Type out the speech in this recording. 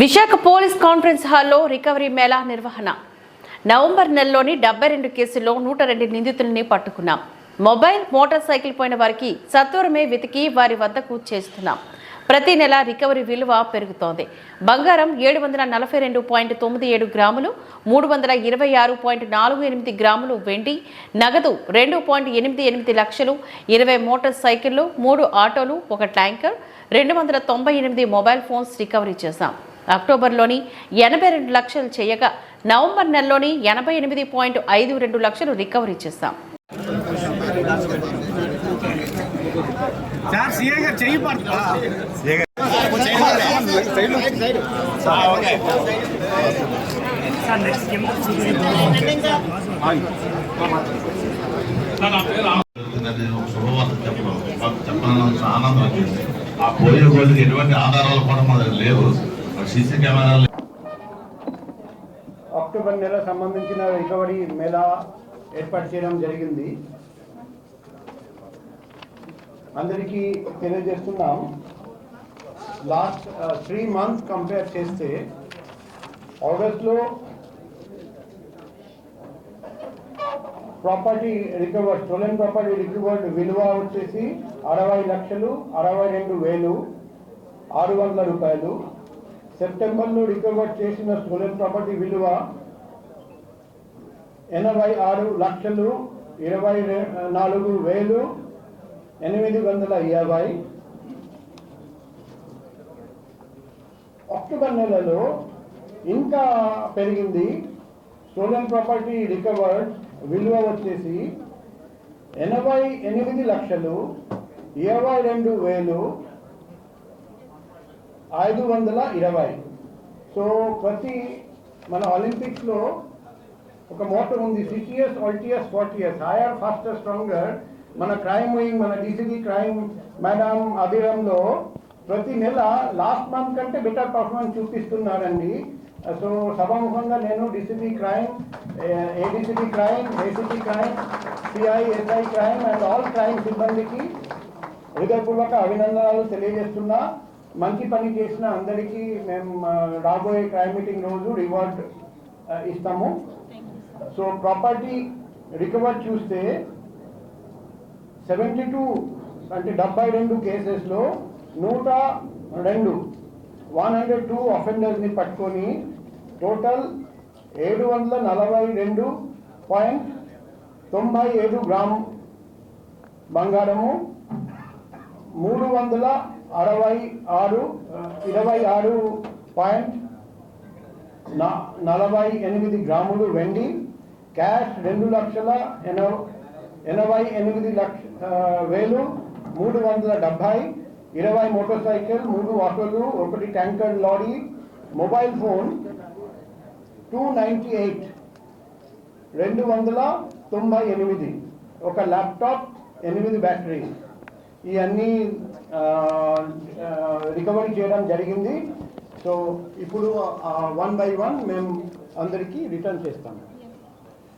Visakha police conference హాల్లో recovery mela నిర్వహణ. November నెలలోని డెబ్బై రెండు కేసుల్లో నూట రెండు నిందితుల్ని పట్టుకున్నాం. మొబైల్ మోటార్ సైకిల్ పోయిన వారికి సత్వరమే వెతికి వారి వద్దకు చేస్తున్నాం. ప్రతి నెల రికవరీ విలువ పెరుగుతోంది. బంగారం ఏడు వందల నలభై రెండు పాయింట్ తొమ్మిది ఏడు గ్రాములు మూడు వందల ఇరవై ఆరు పాయింట్ నాలుగు ఎనిమిది గ్రాములు వెండి నగదు రెండు పాయింట్ ఎనిమిది ఎనిమిది లక్షలు ఇరవై మోటార్ సైకిళ్ళు మూడు ఆటోలు ఒక ట్యాంకర్ రెండు వందల తొంభై ఎనిమిది మొబైల్ ఫోన్స్ రికవరీ చేశాం. అక్టోబర్లోని ఎనభై రెండు లక్షలు చేయగా నవంబర్ నెలలోని ఎనభై ఎనిమిది పాయింట్ ఐదు రెండు లక్షలు రికవరీ చేశాం. శుభవార్త చెప్పడం మాకు చాలా ఆనందం వచ్చింది ఆ పోయే గోల్డ్కి ఎటువంటి ఆధారాలు కూడా మన దగ్గర లేవు సీసీ కెమెరాలు అక్టోబర్ నెల సంబంధించిన రికవరీ మేళా ఏర్పాటు చేయడం జరిగింది. అందరికీ తెలియజేస్తున్నాం. లాస్ట్ త్రీ మంత్స్ కంపేర్ చేస్తే ఆగస్ట్లో property recover stolen property recovered విలువ వచ్చేసి అరవై లక్షలు అరవై రెండు వేలు ఆరు వందల రూపాయలు. సెప్టెంబర్లో రికవర్ చేసిన స్టోలెన్ ప్రాపర్టీ విలువ ఎనభై ఆరు లక్షలు ఇరవై నాలుగు వేలు ఎనిమిది వందల యాభై. అక్టోబర్ నెలలో ఇంకా పెరిగింది. స్టోలెన్ ప్రాపర్టీ రికవర్డ్ విలువ వచ్చేసి ఎనభై ఎనిమిది లక్షలు ఇరవై రెండు వేలు ఐదు వందల ఇరవై. సో ప్రతి మన ఒలింపిక్స్లో ఒక మోటర్ ఉంది సిటిఎస్ ఆల్టిఎస్ ఫార్టీఎస్ హైయర్ ఫాస్టర్ స్ట్రాంగర్ మన క్రైమ్ వింగ్ మన డీసీబీ క్రైమ్ మేడం అభిరంలో ప్రతి నెల లాస్ట్ మంత్ కంటే బెటర్ పర్ఫార్మెన్స్ చూపిస్తున్నారండి. సో సభాముఖంగా నేను DCB crime ADCB crime ACB crime CI SI crime and all crime సిబ్బందికి హృదయపూర్వక అభినందనలు తెలియజేస్తున్నా. మంచి పని చేసిన అందరికీ మేము రాబోయే క్రైమ్ మీటింగ్ రోజు రివార్డ్ ఇస్తాము. సో ప్రాపర్టీ రికవర్ చూస్తే సెవెంటీ టూ అంటే డెబ్బై రెండు కేసెస్లో నూట రెండు వన్ హండ్రెడ్ టూ అఫెండర్స్ని పట్టుకొని టోటల్ ఏడు వందల నలభై రెండు పాయింట్ తొంభై ఏడు గ్రామ్ బంగారము మూడు వందల అరవై ఆరు ఇరవై ఆరు పాయింట్ నా- నలభై ఎనిమిది గ్రాములు వెండి క్యాష్ రెండు లక్షల ఎనభై ఎనభై ఎనిమిది లక్ష వేలు మూడు వందల డెబ్భై ఇరవై మోటార్ సైకిల్ మూడు ఆటోలు ఒకటి tanker lorry mobile phone two ninety eight రెండు వందల తొంభై ఎనిమిది ఒక ల్యాప్టాప్ ఎనిమిది బ్యాటరీ ఇవన్నీ రికవరీ చేయడం జరిగింది. సో ఇప్పుడు వన్ బై వన్ మేము అందరికీ రిటర్న్ చేస్తాము.